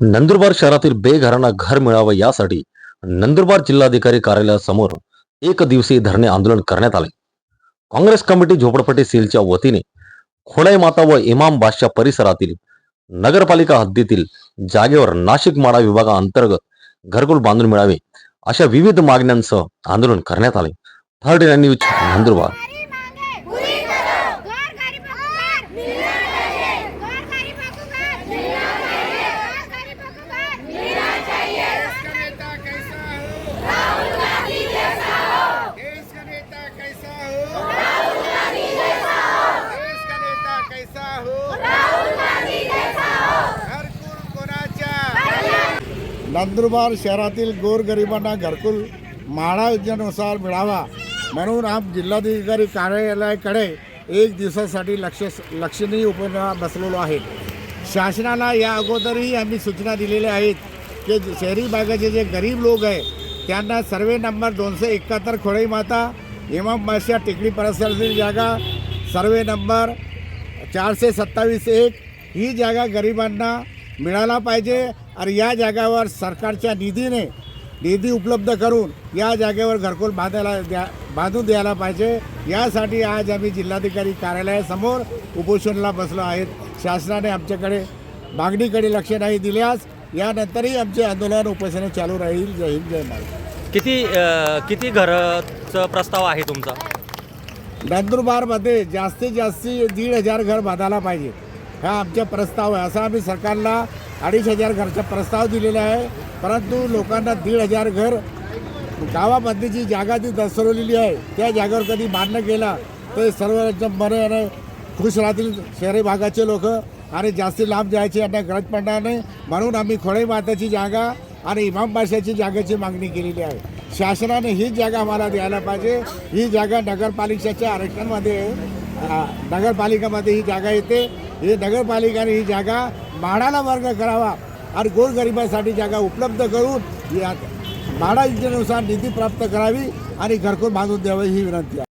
नंदुरबार शहरातील बेघरांना घर मिळावं यासाठी नंदुरबार जिल्हाधिकारी कार्यालयासमोर एक दिवसीय धरणे आंदोलन करण्यात आले. काँग्रेस कमिटी झोपडपट्टी सेलच्या वतीने खोडाई माता व इमाम बादशाह परिसरातील नगरपालिका हद्दीतील जागेवर नाशिक माडा विभागाअंतर्गत घरकुल बांधून मिळावे अशा विविध मागण्यांसह आंदोलन करण्यात आले. थर्ड न्यूज नंदुरबार हमारी मांगे पूरी करो गौर गरीबों को घर मिलना चाहिए गौर गरीबों को घर मिलना चाहिए गौर गरीबों को घर मिलना चाहिए नेता कैसा हो राहुल गांधी जैसा हो देश का नेता कैसा हो राहुल गांधी जैसा हो देश का नेता कैसा हो राहुल गांधी जैसा हो घरकुल कोणाच्या नंदुरबार शहरातील गोरगरिबांना घरकुल म्हाडा योजनेनुसार मिळावा म्हणून आम जिल्हाधिकारी कार्यालयाकडे एक दिवसासाठी लक्ष लक्षणीय उपक्रम बसलेलो आहे. शासनाला या अगोदरही आम्ही सूचना दिलेल्या आहेत की शहरी भागाचे जे गरीब लोक आहे त्यांना सर्वे नंबर दोनशे एकाहत्तर खोळई माता इमाम बादशाह टेकडी परिसरातील जागा सर्वे नंबर चारशे सत्तावीस एक ही जागा गरिबांना मिळाला पाहिजे. आणि या जागावर सरकारच्या निधीने निधी उपलब्ध करून या जागेवर घरकुल बांधायला द्या बांधून द्यायला पाहिजे. यासाठी आज आम्ही जिल्हाधिकारी कार्यालयासमोर उपोषणाला बसलो आहेत. शासनाने आमच्याकडे मागणीकडे लक्ष नाही दिल्यास यानंतरही आमचे आंदोलन उपोषण चालू राहील. जय हिंद जय महाराष्ट्र. किती अ, किती घराचा प्रस्ताव आहे तुमचा? नंदुरबारमध्ये जास्तीत जास्त दीड हजार घर बांधायला पाहिजे. हा आमचा प्रस्ताव आहे. असा आम्ही सरकारला अडीच हजार घरचा प्रस्ताव दिलेला आहे. परंतु लोकांना दीड हजार घर गावामध्ये जी जागा ती दसरवलेली आहे त्या जागेवर कधी मान्य केला तर सर्व एकदम बरे आणि खुश राहतील शहरी भागाचे लोक आणि जास्ती लांब जायची यांना गरज पडणार नाही. म्हणून आम्ही खोडे माताची जागा आणि इमाम बादशाची जागेची मागणी केलेली आहे. शासनाने ही जागा आम्हाला द्यायला पाहिजे. ही जागा नगरपालिकेच्या आरक्षणमध्ये नगरपालिकेमध्ये नगरपालिकामध्ये ही जागा येते. इथे नगरपालिकाने ही जागा म्हाडाला वर्ग करावा आणि गोरगरिबासाठी जागा उपलब्ध करून या म्हाडा योजनेनुसार निधी प्राप्त करावी आणि घरकुल बांधून द्यावी ही विनंती आहे.